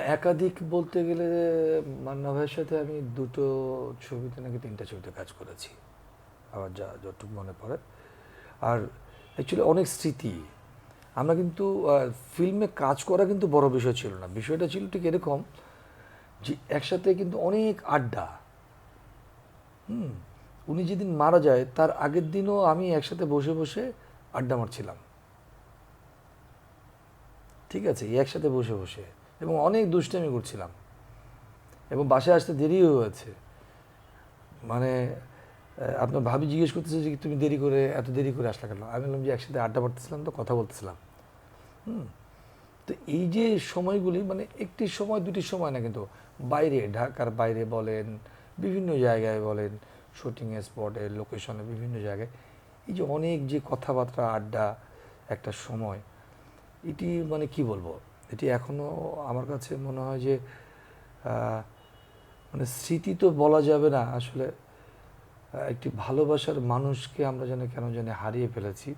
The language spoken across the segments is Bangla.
একাধিক বলতে গেলে, মান্না ভাইয়ের সাথে আমি দুটো ছবিতে নাকি তিনটা ছবিতে কাজ করেছি। আমার যা, যতটুকু মনে পড়ে। আর অ্যাকচুয়ালি অনেক স্মৃতি। আমরা কিন্তু ফিল্মে কাজ করা কিন্তু বড় বিষয় ছিল না। বিষয়টা ছিল ঠিক এরকম যে একসাথে কিন্তু অনেক আড্ডা। হুম, উনি যেদিন মারা যায়, তার আগের দিনও আমি একসাথে বসে বসে আড্ডা মারছিলাম। ঠিক আছে একসাথে বসে বসে। এবং অনেক দুষ্টামি করছিলাম। এবং বাসায় আসতে দেরিও হয়েছে। মানে আপনার ভাবি জিজ্ঞেস করতেছে যে, তুমি দেরি করে, এত দেরি করে আসলা কেন? আমি বললাম যে, একসাথে আড্ডা মারতেছিলাম তো, কথা বলতেছিলাম। হুম। তো এই যে সময়গুলি মানে একটি সময়, দুটি সময় না কিন্তু, বাইরে, ঢাকার বাইরে বলেন, বিভিন্ন জায়গায় বলেন শুটিং স্পটে লোকেশনে বিভিন্ন জায়গায়, এই যে অনেক যে কথাবার্তা, আড্ডা, একটা সময়, এটি মানে কি বলব? এটি এখনও আমার কাছে মনে হয় যে মানে স্মৃতি তো বলা যাবে না, আসলে একটি ভালোবাসার মানুষকে আমরা যেন কেন জানি হারিয়ে ফেলেছি।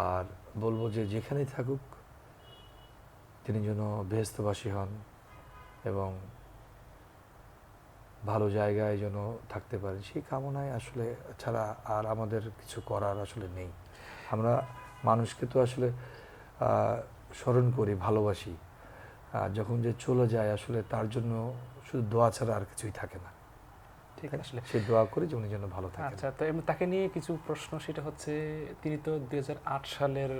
আর বলব যে যেখানেই থাকুক, তিনি যেন বেহস্তবাসী হন এবং ভালো জায়গায় যেন থাকতে পারে সেই কামনায় আসলে ছাড়া আর আমাদের কিছু করার আসলে নেই। আমরা মানুষকে তো আসলে স্মরণ করি ভালোবাসি। আর যখন যে চলে যায় আসলে তার জন্য শুধু দোয়া ছাড়া আর কিছুই থাকে না। ঠিক আসলে। সে দোয়া করি যে উনি যেন ভালো থাকেন। আচ্ছা তো তাকে নিয়ে কিছু প্রশ্ন সেটা হচ্ছে তিনি তো দুই সালের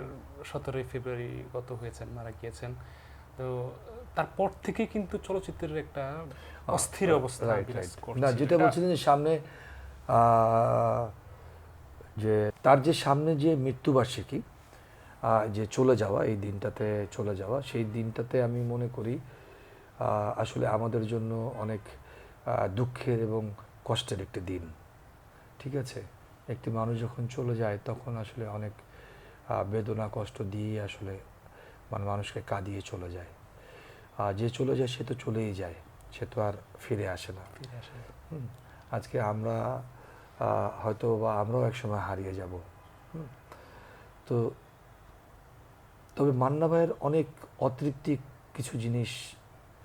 সতেরোই ফেব্রুয়ারি গত হয়েছেন মারা গিয়েছেন। তো তারপর থেকে কিন্তু চলচ্চিত্রের একটা অস্থির অবস্থা. না যেটা বলছিলেন যে সামনে আহ, যে তার যে সামনে যে মৃত্যুবার্ষিকী যে চলে যাওয়া এই দিনটাতে চলে যাওয়া সেই দিনটাতে আমি মনে করি আসলে আমাদের জন্য অনেক দুঃখের এবং কষ্টের একটি দিন ঠিক আছে একটি মানুষ যখন চলে যায় তখন আসলে অনেক বেদনা কষ্ট দিয়ে আসলে মানে মানুষকে কাঁদিয়ে চলে যায় আর যে চলে যায় সে তো চলেই যায় সে তো আর ফিরে আসে না ফিরে আসে। হুম। আজকে আমরা হয়তো বা আমরাও একসময় হারিয়ে যাব হুম। তো তবে মান্না ভাইয়ের অনেক অতৃপ্তি কিছু জিনিস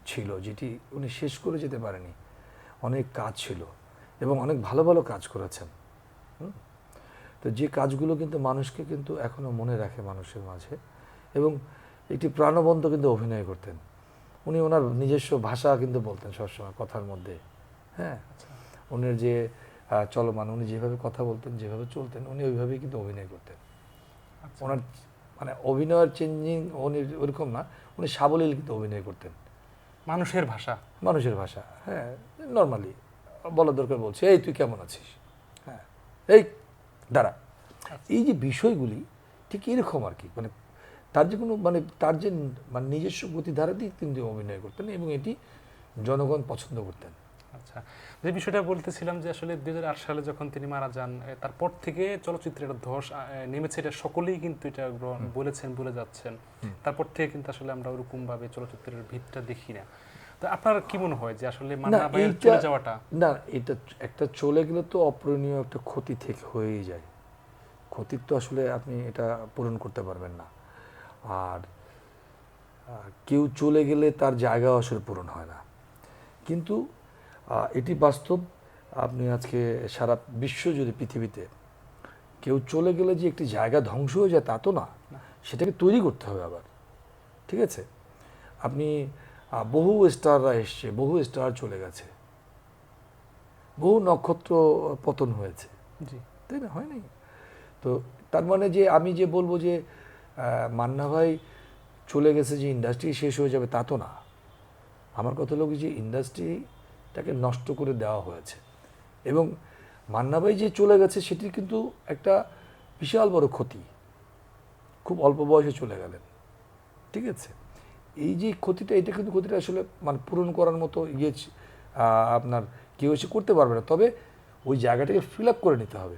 ছিল যেটি উনি শেষ করে যেতে পারেনি। অনেক কাজ ছিল এবং অনেক ভালো ভালো কাজ করেছেন। তো যে কাজগুলো কিন্তু মানুষকে কিন্তু এখনও মনে রাখে মানুষের মাঝে এবং একটি প্রাণবন্ত কিন্তু অভিনয় করতেন। উনি ওনার নিজস্ব ভাষা কিন্তু বলতেন সবসময় কথার মধ্যে। হ্যাঁ? আচ্ছা। উনির যে চলমান উনি যেভাবে কথা বলতেন যেভাবে চলতেন উনি ওইভাবেই কিন্তু অভিনয় করতেন। আচ্ছা। ওনার মানে অভিনয়ের চেঞ্জিং উনি ওরকম না উনি সাবলীল কিন্তু অভিনয় করতেন। মানুষের ভাষা। মানুষের ভাষা হ্যাঁ নর্মালি বলার দরকার বলছে এই তুই কেমন আছিস? হ্যাঁ এই দাঁড়া। এই যে বিষয়গুলি ঠিক এরকম আর কি মানে তার যে কোনো মানে তার যে মানে নিজস্ব গতিধারা দিয়ে কিন্তু অভিনয় করতেন এবং এটি জনগণ পছন্দ করতেন। আচ্ছা যে বিষয়টা বলতেছিলাম যে আসলে দুই হাজার আট সালে যখন তিনি মারা যান তারপর থেকে চলচ্চিত্রের ধস নেমেছে এটা সকলেই কিন্তু এটা গ্রহণ বলেছেন বলে যাচ্ছেন। তারপর থেকে কিন্তু আসলে আমরা ওরকম ভাবে চলচ্চিত্রের ভিতটা দেখি না। তো আপনার কি মনে হয় যে আসলে মান্না ভাইয়ের চলে যাওয়াটা? না এটা একটা চলে গেলে তো অপূরণীয় একটা ক্ষতি থেকে হয়েই যায়। ক্ষতির তো আসলে আপনি এটা পূরণ করতে পারবেন না। আর কেউ চলে গেলে তার জায়গা আসলে পূরণ হয় না। কিন্তু এটি বাস্তব। আপনি আজকে সারা বিশ্ব যদি পৃথিবীতে কেউ চলে গেলে যে একটি জায়গা ধ্বংস হয়ে যায় তা তো না সেটাকে তৈরি করতে হবে আবার। ঠিক আছে? আপনি বহু স্টাররা এসছে বহু স্টার চলে গেছে। বহু নক্ষত্র পতন হয়েছে। জি। তাই না? হয়নি? তো তার মানে যে আমি যে বলব যে মান্না ভাই চলে গেছে যে ইন্ডাস্ট্রি শেষ হয়ে যাবে তা তো না। আমার কথা হলো যে ইন্ডাস্ট্রিটাকে নষ্ট করে দেওয়া হয়েছে। এবং মান্না ভাই যে চলে গেছে, সেটির কিন্তু একটা বিশাল বড় ক্ষতি। খুব অল্প বয়সে চলে গেলেন। ঠিক আছে? এই যে ক্ষতিটা, এটা কিন্তু ক্ষতিটা আসলে মানে পূরণ করার মতো ইয়ে আপনার কেউ এসে করতে পারবে না। তবে ওই জায়গাটাকে ফিল আপ করে নিতে হবে।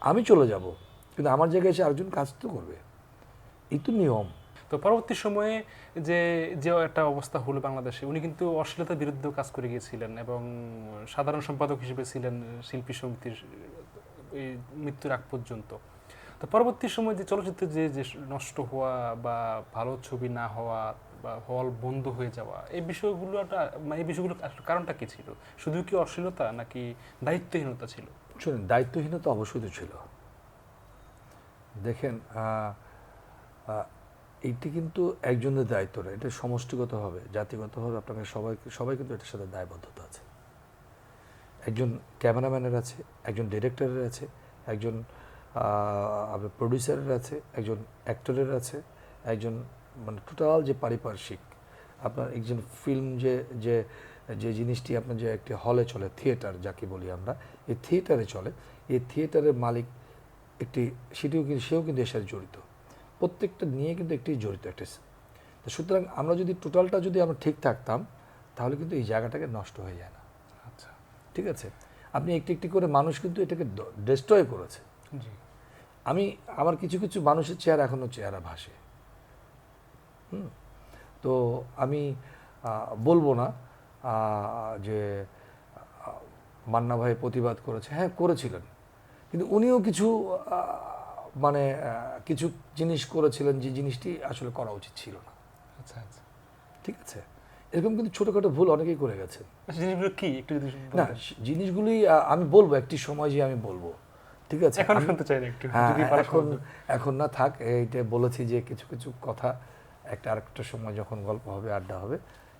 আমি চলে যাব, কিন্তু আমার জায়গায় এসে আরেকজন কাজ তো করবে। এই তো নিয়ম। তো পরবর্তী সময়ে যে যে একটা অবস্থা হলো বাংলাদেশে, উনি কিন্তু অশ্লীলতার বিরুদ্ধেও কাজ করে গিয়েছিলেন এবং সাধারণ সম্পাদক হিসেবে ছিলেন শিল্পী সমিতির মৃত্যুর আগ পর্যন্ত। তো পরবর্তী সময় যে চলচ্চিত্রের যে যে নষ্ট হওয়া বা ভালো ছবি না হওয়া বা হল বন্ধ হয়ে যাওয়া, এই বিষয়গুলো একটা- মানে এই বিষয়গুলো কারণটা কি ছিল? শুধু কি অশ্লীলতা নাকি দায়িত্বহীনতা ছিল? শুনুন, দায়িত্বহীনতা অবশ্যই ছিল। দেখেন এইটি কিন্তু একজনের দায়িত্ব না, এটা সমষ্টিগতভাবে, জাতিগতভাবে আপনাকে সবাই সবাই কিন্তু এটার সাথে দায়বদ্ধতা আছে। একজন ক্যামেরাম্যানের আছে, একজন ডিরেক্টরের আছে, একজন আপনার প্রডিউসারের আছে, একজন অ্যাক্টরের আছে, একজন মানে টোটাল যে পারিপার্শ্বিক, আপনার একজন ফিল্ম যে যে যে জিনিসটি আপনার যে একটি হলে চলে, থিয়েটার যাকে বলি আমরা, এই থিয়েটারে চলে, এই থিয়েটারের মালিক একটি, সেটিও কিন্তু, সেও কিন্তু এর সাথে জড়িত। প্রত্যেকটা নিয়ে কিন্তু একটি জড়িত একটা তো সুতরাং আমরা যদি টোটালটা যদি আমরা ঠিক থাকতাম তাহলে কিন্তু এই জায়গাটাকে নষ্ট হয়ে যায় না। আচ্ছা। ঠিক আছে? আপনি একটি একটি করে মানুষ কিন্তু এটাকে ডিস্ট্রয় করেছে। জি। আমি আমার কিছু কিছু মানুষের চেহারা এখনও চেহারা ভাসে। হুম? তো আমি বলব না যে মান্না ভাই প্রতিবাদ করেছে। হ্যাঁ করেছিলেন। কিন্তু উনিও কিছু মানে কিছু জিনিস করেছিলেন যে জিনিসটি আসলে করা উচিত ছিল না। আচ্ছা আচ্ছা। ঠিক আছে? এরকম কিন্তু ছোটোখাটো ভুল অনেকেই করে গেছেন। আচ্ছা, জিনিসগুলো কি? একটু যদি না জিনিসগুলি আমি বলব একটি সময় যে আমি বলব। ঠিক আছে? এখন শুনতে চাই না একটু হ্যাঁ এখন এখন না থাক এইটা বলেছি যে কিছু কিছু কথা একটা আরেকটা সময় যখন গল্প হবে আড্ডা হবে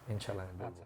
ইনশাল্লাহ আমি বলব।